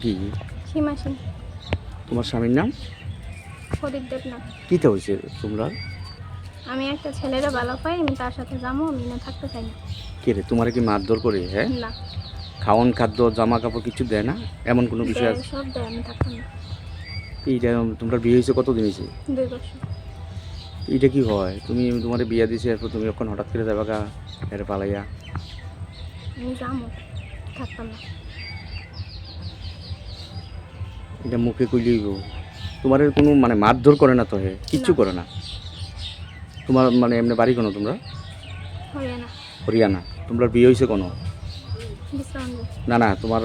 কি? সীমা সিং তোমার স্বামীর নাম? প্রদীপ দেবনাথ। কীতে হয়েছে তোমরা? আমি একটা ছেলেরা ভালো পাই আমি তার সাথে যাব আমি না থাকতে চাই না। কে রে তোমার কি মারধর করে হ্যাঁ? না। খাওয়ান খাদ্য জামা কাপড় কিছু দেয় না? এমন কোনো বিষয় আছে? সব দেয় আমি থাকতাম না। এইটা তোমরা বিয়ে হয়েছে কতদিন হয়েছে? দুই বছর। এইটা কি হয়? তুমি তোমার বিয়া দিছে এরপর তুমি এখন হঠাৎ করে যাবা গা এটা পালাইয়া? আমি যাব থাকতাম না। এটা মুখে কইলেই তোমার কোনো মানে মারধর করে না তো হে? কিচ্ছু। করে না? তোমার মানে এমনি বাড়ি কোনো তোমরা? হরিয়ানা। তোমরা বিয়ে হয়েছে কোনো? না না তোমার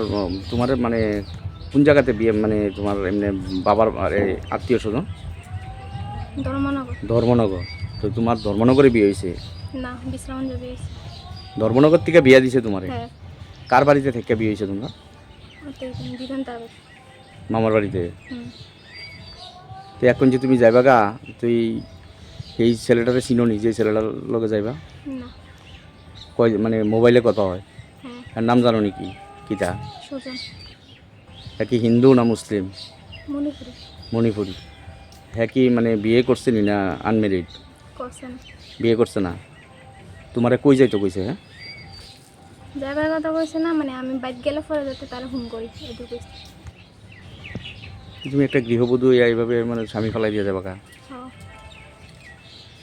তোমার মানে কোন জায়গাতে বিয়ে মানে তোমার এমনি বাবার আত্মীয় স্বজন? ধর্মনগর। তো তোমার ধর্মনগরে বিয়ে হয়েছে ধর্মনগর থেকে বিয়ে দিছে তোমারে? হ্যাঁ। কার বাড়িতে থেকে বিয়ে হয়েছে তোমরা? মামার বাড়িতে। তো এখন যে তুমি যাইবা গা তুই এই ছেলেটারে চিনোনি যে ছেলেটার লগে যাইবা? কয় মানে মোবাইলে কথা হয়। আর নাম জানো নাকি কিতা হ্যাঁ কি হিন্দু না মুসলিম? মণিপুরি। হ্যাঁ কি মানে বিয়ে করছে নি না। আনমেরিড বিয়ে করছে না? তোমারে কই যাইতো কইছে হ্যাঁ যাবার কথা কইছে না মানে আমি বাইক গেলে পরে যাতে তারা ফোন করি। এটুকু কইছে। তুমি একটা গৃহবধূ এইভাবে মানে স্বামী ফেলাই দিয়ে যাবা কা? হ্যাঁ।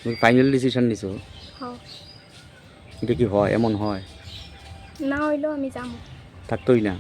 তুমি ফাইনাল ডিসিশন নিছো? হ্যাঁ। এটা কি হয়? এমন হয়? না হইলেও আমি যাম। থাকতোই না?